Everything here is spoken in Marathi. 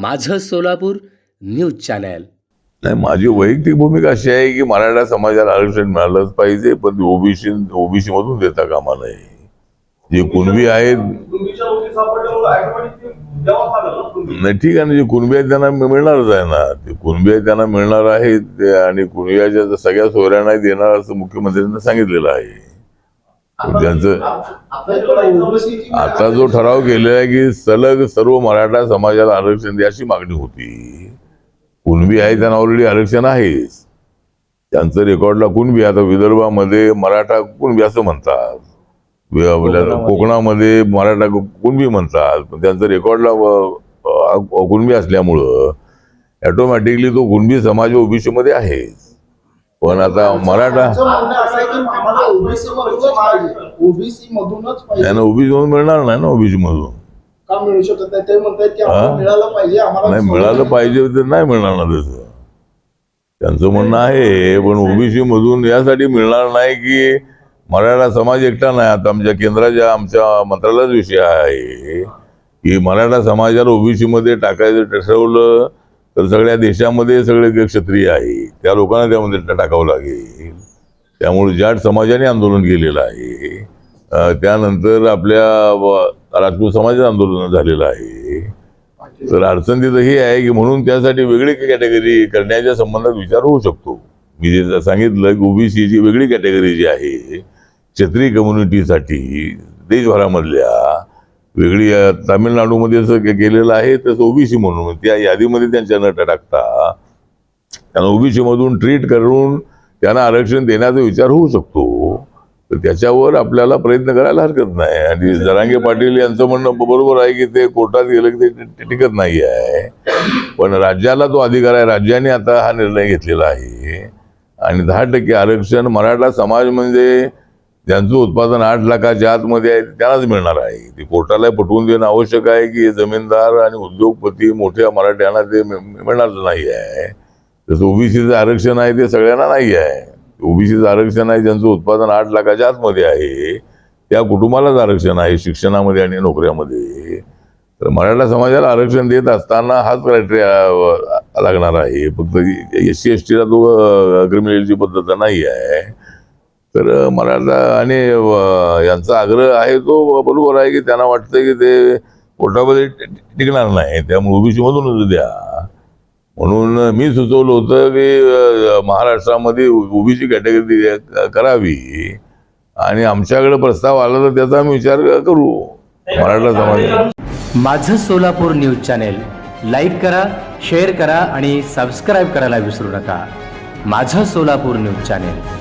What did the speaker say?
माझं सोलापूर न्यूज चॅनल. नाही माझी वैयक्तिक भूमिका अशी आहे की मराठा समाजाला आरक्षण मिळालंच पाहिजे पण ओबीसी ओबीसी मधून देता कामा नये. जे कुणबी आहेत. नाही ठीक आहे ना जे कुणबी आहेत त्यांना मिळणारच आहे ना. ते कुणबी आहेत त्यांना मिळणार आहे ते आणि कुणबियाच्या सगळ्या सोयऱ्यांना देणार असं मुख्यमंत्र्यांना सांगितलेलं आहे. त्यांचं आपल्याकडे OBC ची आता जो ठराव केलेला आहे की सलग सर्व मराठा समाजाला आरक्षण द्या अशी मागणी होती. कुणबी आहे त्यांना ऑलरेडी आरक्षण आहेच. त्यांचं रेकॉर्डला कुणबी आता विदर्भामध्ये मराठा कुणबी असं म्हणतात. कोकणामध्ये. मराठा कुणबी म्हणतात. पण त्यांचं रेकॉर्डला कुणबी असल्यामुळं ऑटोमॅटिकली तो कुणबी समाज ओबीसी मध्ये आहेच. पण आता मराठा ओबीसी मधूनच ओबीसी त्यांना ओबीसी मधून मिळणार नाही ना ओबीसी मधून नाही? मिळालं पाहिजे आम्हाला नाही मिळालं पाहिजे. तर नाही मिळणार ना तसं त्यांचं म्हणणं आहे पण ओबीसी मधून यासाठी मिळणार नाही की मराठा समाज एकटा नाही. आता आमच्या केंद्राच्या आमच्या मंत्रालयाचा विषय आहे की मराठा समाजाला ओबीसी मध्ये टाकायचं ठरवलं तर सगळ्या देशामध्ये सगळे क्षत्रिय आहे. त्या लोकांना त्यामध्ये टाकावं लागेल. त्यामुळे जाट समाजाने आंदोलन केलेलं आहे त्यानंतर आपल्या राजपूत समाजाचं आंदोलन झालेलं आहे. तर अडचण तिथं ही आहे की म्हणून त्यासाठी वेगळी कॅटेगरी करण्याच्या संबंधात विचार होऊ शकतो. मी जे सांगितलं की ओबीसीची वेगळी कॅटेगरी जी आहे क्षत्रिय कम्युनिटीसाठी देशभरामधल्या वेगळी तामिळनाडूमध्ये जसं केलेलं आहे तसं ओबीसी म्हणून. त्या यादीमध्ये त्यांच्या न टाकता त्यांना ओबीसी मधून ट्रीट करून त्यांना आरक्षण देण्याचा विचार होऊ शकतो. तर त्याच्यावर आपल्याला प्रयत्न करायला हरकत नाही. आणि जरांगे पाटील यांचं म्हणणं बरोबर आहे की ते कोर्टात गेलं की ते टिकत नाही आहे पण राज्याला तो अधिकार आहे. राज्याने आता हा निर्णय घेतलेला आहे. आणि दहा टक्के आरक्षण मराठा समाज म्हणजे ज्यांचं उत्पादन आठ लाखाच्या आतमध्ये आहे त्यांनाच मिळणार आहे. ते कोर्टाला पटवून देणं आवश्यक आहे की हे जमीनदार आणि उद्योगपती मोठ्या मराठ्यांना ते मिळणार नाही आहे. तसं ओबीसीचं आरक्षण आहे ते सगळ्यांना नाही आहे. ओबीसीचं आरक्षण आहे ज्यांचं उत्पादन आठ लाखाच्या आतमध्ये आहे त्या कुटुंबालाच आरक्षण आहे शिक्षणामध्ये आणि नोकऱ्यामध्ये. तर मराठा समाजाला आरक्षण देत असताना हाच क्रायटेरिया लागणार आहे. फक्त एस सी एस टीला तो क्रिमिनलची पद्धत नाही आहे. तर मराठा आणि यांचा आग्रह आहे तो बरोबर आहे की त्यांना वाटतं की ते कोर्टामध्ये टिकणार नाही. त्यामुळे ओबीसी मधूनच द्या. म्हणून मी सुचवलं होतं की महाराष्ट्रामध्ये ओबीसी कॅटेगरी करावी. आणि आमच्याकडे प्रस्ताव आला तर त्याचा आम्ही विचार करू. मराठा समाज. माझं सोलापूर न्यूज चॅनेल लाईक करा शेअर करा आणि सबस्क्राईब करायला विसरू नका. माझं सोलापूर न्यूज चॅनेल.